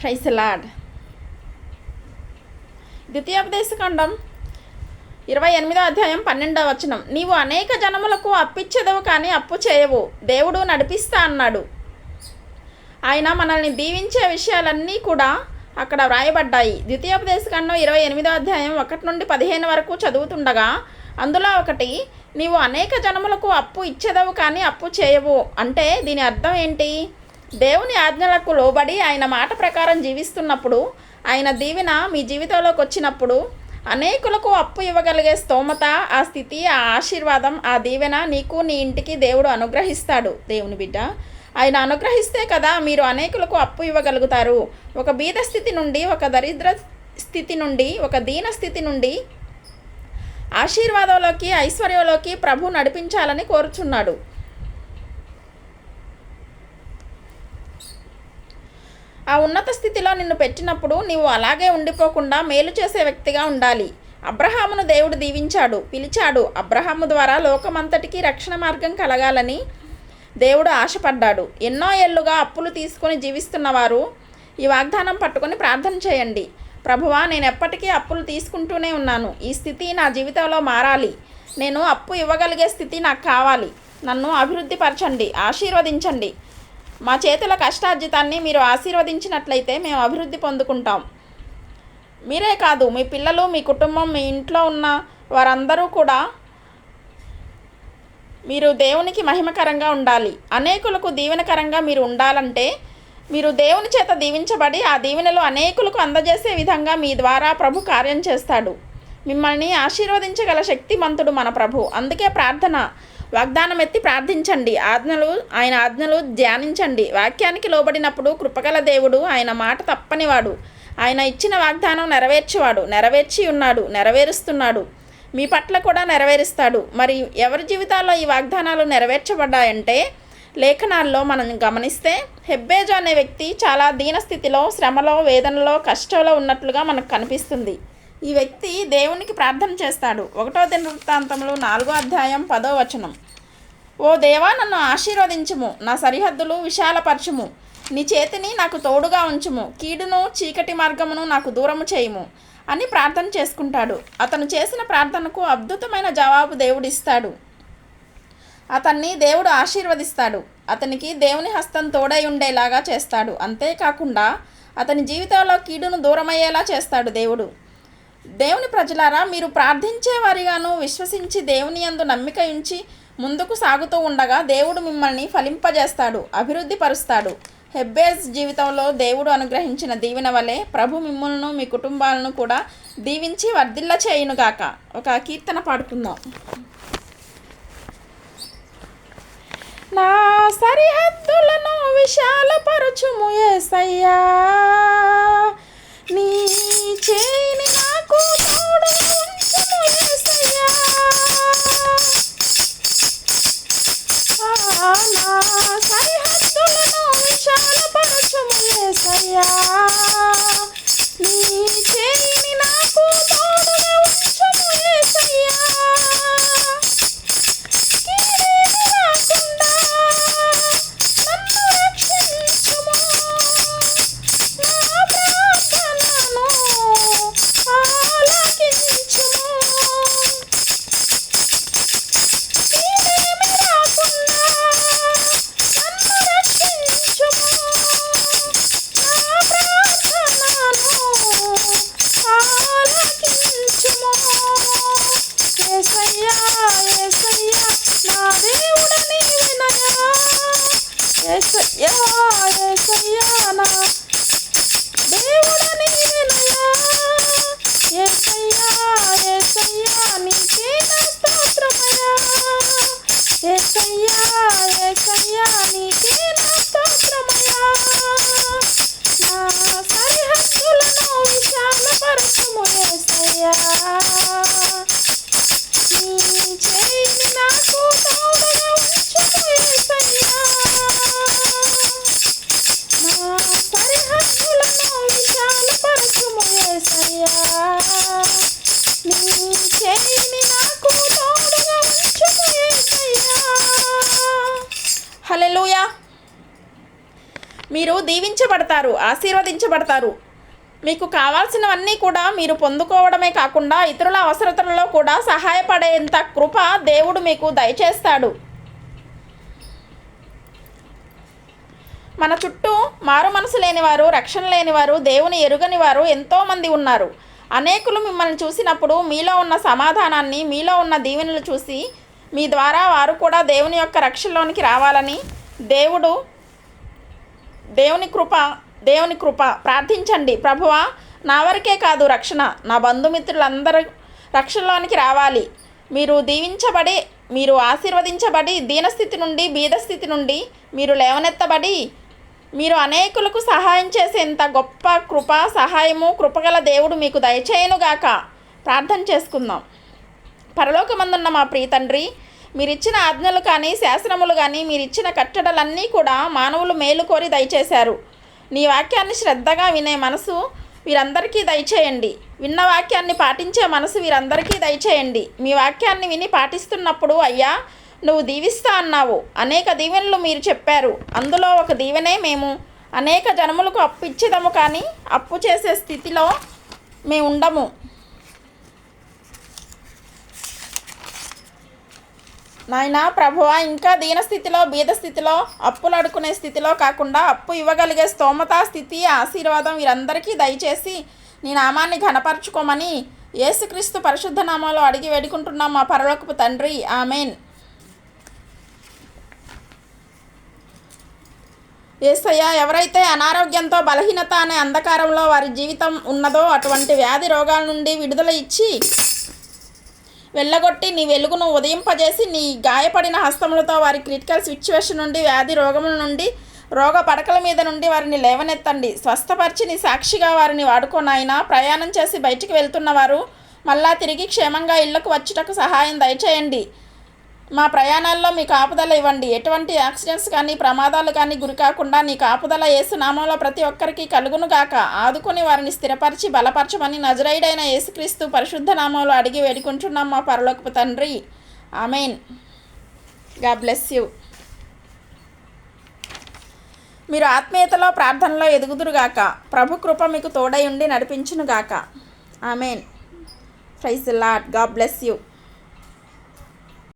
క్రైసలాడ్ ద్వితీయోపదేశకాండం ఇరవై ఎనిమిదో అధ్యాయం పన్నెండవ వచనం. నీవు అనేక జనములకు అప్పిచ్చేదవు కానీ అప్పు చేయవు. దేవుడు నడిపిస్తా అన్నాడు. ఆయన మనల్ని దీవించే విషయాలన్నీ కూడా అక్కడ వ్రాయబడ్డాయి. ద్వితీయోపదేశకాండం ఇరవై ఎనిమిదో అధ్యాయం ఒకటి నుండి పదిహేను వరకు చదువుతుండగా అందులో ఒకటి నీవు అనేక జనములకు అప్పు ఇచ్చేదవు కానీ అప్పు చేయవు. అంటే దీని అర్థం ఏంటి? దేవుని ఆజ్ఞలకు లోబడి ఆయన మాట ప్రకారం జీవిస్తున్నప్పుడు ఆయన దీవెన మీ జీవితంలోకి వచ్చినప్పుడు అనేకులకు అప్పు ఇవ్వగలిగే స్తోమత ఆ స్థితి ఆ ఆశీర్వాదం ఆ దీవెన నీకు నీ ఇంటికి దేవుడు అనుగ్రహిస్తాడు. దేవుని బిడ్డ ఆయన అనుగ్రహిస్తే కదా మీరు అనేకులకు అప్పు ఇవ్వగలుగుతారు. ఒక బీద స్థితి నుండి ఒక దరిద్ర స్థితి నుండి ఒక దీన స్థితి నుండి ఆశీర్వాదంలోకి ఐశ్వర్యంలోకి ప్రభు నడిపించాలని కోరుచున్నాడు. ఆ ఉన్నత స్థితిలో నిన్ను పెట్టినప్పుడు నీవు అలాగే ఉండిపోకుండా మేలు చేసే వ్యక్తిగా ఉండాలి. అబ్రహామును దేవుడు దీవించాడు పిలిచాడు. అబ్రహాము ద్వారా లోకమంతటికి రక్షణ మార్గం కలగాలని దేవుడు ఆశపడ్డాడు. ఎన్నో ఏళ్ళుగా అప్పులు తీసుకొని జీవిస్తున్నవారు ఈ వాగ్దానం పట్టుకొని ప్రార్థన చేయండి. ప్రభువా నేను ఎప్పటికీ అప్పులు తీసుకుంటూనే ఉన్నాను. ఈ స్థితి నా జీవితంలో మారాలి. నేను అప్పు ఇవ్వగలిగే స్థితి నాకు కావాలి. నన్ను అభివృద్ధి పరచండి ఆశీర్వదించండి. మా చేతుల కష్టార్జితాన్ని మీరు ఆశీర్వదించినట్లయితే మేము అభివృద్ధి పొందుకుంటాం. మీరే కాదు మీ పిల్లలు మీ కుటుంబం మీ ఇంట్లో ఉన్న వారందరూ కూడా మీరు దేవునికి మహిమకరంగా ఉండాలి. అనేకులకు దీవెనకరంగా మీరు ఉండాలంటే మీరు దేవుని చేత దీవించబడి ఆ దీవెనలు అనేకులకు అందజేసే విధంగా మీ ద్వారా ప్రభు కార్యం చేస్తాడు. మిమ్మల్ని ఆశీర్వదించగల శక్తిమంతుడు మన ప్రభు. అందుకే ప్రార్థన వాగ్దానం ఎత్తి ప్రార్థించండి. ఆజ్ఞలు ఆయన ఆజ్ఞలు ధ్యానించండి. వాక్యానికి లోబడినప్పుడు కృపగల దేవుడు ఆయన మాట తప్పనివాడు. ఆయన ఇచ్చిన వాగ్దానం నెరవేర్చేవాడు. నెరవేర్చి ఉన్నాడు నెరవేరుస్తున్నాడు. మీ పట్ల కూడా నెరవేరుస్తాడు. మరి ఎవరి జీవితాల్లో ఈ వాగ్దానాలు నెరవేర్చబడ్డాయంటే లేఖనాల్లో మనం గమనిస్తే హెబ్బేజు అనే వ్యక్తి చాలా దీనస్థితిలో శ్రమలో వేదనలో కష్టంలో ఉన్నట్లుగా మనకు కనిపిస్తుంది. ఈ వ్యక్తి దేవునికి ప్రార్థన చేస్తాడు. ఒకటో దినవృత్తాంతంలో నాలుగో అధ్యాయం పదో వచనం. ఓ దేవా నన్ను ఆశీర్వదించుము. నా సరిహద్దులు విశాలపరచుము. నీ చేతిని నాకు తోడుగా ఉంచుము. కీడును చీకటి మార్గమును నాకు దూరము చేయుము అని ప్రార్థన చేసుకుంటాడు. అతను చేసిన ప్రార్థనకు అద్భుతమైన జవాబు దేవుడిస్తాడు. అతన్ని దేవుడు ఆశీర్వదిస్తాడు. అతనికి దేవుని హస్తం తోడై ఉండేలాగా చేస్తాడు. అంతేకాకుండా అతని జీవితంలో కీడును దూరమయ్యేలా చేస్తాడు దేవుడు. దేవుని ప్రజలారా మీరు ప్రార్థించే వారిగాను విశ్వసించి దేవుని యందు నమ్మిక ఉంచి ముందుకు సాగుతూ ఉండగా దేవుడు మిమ్మల్ని ఫలింపజేస్తాడు అభివృద్ధి పరుస్తాడు హెబ్బేజ్ జీవితంలో దేవుడు అనుగ్రహించిన దీవెన వలె ప్రభు మిమ్మల్ని మీ కుటుంబాలను కూడా దీవించి వర్ధిల్ల చేయునుగాక. ఒక కీర్తన పాడుకుందాం. నా సరిహద్దులను విశాలపరచుము ఏసయ్యా నీ చేని మీరు దీవించబడతారు ఆశీర్వదించబడతారు. మీకు కావాల్సినవన్నీ కూడా మీరు పొందుకోవడమే కాకుండా ఇతరుల అవసరతలలో కూడా సహాయపడేంత కృప దేవుడు మీకు దయచేస్తాడు. మన చుట్టూ మారు మనసు లేనివారు రక్షణ లేనివారు దేవుని ఎరుగని వారు ఎంతోమంది ఉన్నారు. అనేకులు మిమ్మల్ని చూసినప్పుడు మీలో ఉన్న సమాధానాన్ని మీలో ఉన్న దీవెనలు చూసి మీ ద్వారా వారు కూడా దేవుని యొక్క రక్షణలోనికి రావాలని దేవుడు దేవుని కృప దేవుని కృప. ప్రార్థించండి. ప్రభువా నా వరకే కాదు రక్షణ. నా బంధుమిత్రులందరూ రక్షణలోనికి రావాలి. మీరు దీవించబడి మీరు ఆశీర్వదించబడి దీనస్థితి నుండి బీదస్థితి నుండి మీరు లేవనెత్తబడి మీరు అనేకులకు సహాయం చేసేంత గొప్ప కృప సహాయము కృపగల దేవుడు మీకు దయచేయనుగాక. ప్రార్థన చేసుకుందాం. పరలోకమందున్న మా ప్రియ తండ్రి మీరిచ్చిన ఆజ్ఞలు కానీ శాసనములు కానీ మీరిచ్చిన కట్టడలన్నీ కూడా మానవులు మేలు కోరి దయచేశారు. నీ వాక్యాన్ని శ్రద్ధగా వినే మనసు వీరందరికీ దయచేయండి. విన్న వాక్యాన్ని పాటించే మనసు వీరందరికీ దయచేయండి. మీ వాక్యాన్ని విని పాటిస్తున్నప్పుడు అయ్యా నువ్వు దీవిస్తా అన్నావు. అనేక దీవెనలు మీరు చెప్పారు. అందులో ఒక దీవెనే మేము. అనేక జనములకు అప్పు ఇచ్చేదము కానీ అప్పు చేసే స్థితిలో మేము ఉండము నాయన ప్రభువా ఇంకా దీన స్థితిలో బీద స్థితిలో అప్పులు అడుకునే స్థితిలో కాకుండా అప్పు ఇవ్వగలిగే స్తోమత స్థితి ఆశీర్వాదం వీరందరికీ దయచేసి నీ నామాన్ని ఘనపరచుకోమని యేసుక్రీస్తు పరిశుద్ధ నామంలో అడిగి వేడుకుంటున్నాం మా పరలోకపు తండ్రి. ఆమెన్. ఏసయ్య ఎవరైతే అనారోగ్యంతో బలహీనత అనే అంధకారంలో వారి జీవితం ఉన్నదో అటువంటి వ్యాధి రోగాల నుండి విడుదల ఇచ్చి వెళ్ళగొట్టి నీ వెలుగును ఉదయింపజేసి నీ గాయపడిన హస్తములతో వారి క్రిటికల్ సిచ్యువేషన్ నుండి వ్యాధి రోగముల నుండి రోగ పడకల మీద నుండి వారిని లేవనెత్తండి. స్వస్థపరిచి నీ సాక్షిగా వారిని వాడుకోనాయన ప్రయాణం చేసి బయటికి వెళ్తున్న వారు మళ్ళా తిరిగి క్షేమంగా ఇళ్ళకు వచ్చుటకు సహాయం దయచేయండి. మా ప్రయాణాల్లో మీ కాపుదల ఇవ్వండి. ఎటువంటి యాక్సిడెంట్స్ కానీ ప్రమాదాలు కానీ గురి కాకుండా నీ కాపుదల యేసునామంలో ప్రతి ఒక్కరికి కలుగును గాక. ఆదుకుని వారిని స్థిరపరిచి బలపరచమని నజరైడైన యేసుక్రీస్తు పరిశుద్ధ నామంలో అడిగి వేడుకుంటున్నాం మా పరలోకపు తండ్రి. ఆమెన్. గా బ్లెస్ యూ. మీరు ఆత్మీయతలో ప్రార్థనలో ఎదుగుదురుగాక ప్రభు కృప మీకు తోడై ఉండి నడిపించునుగాక ఆమెన్. ప్రైజ్ లాడ్గా బ్లెస్ యూ.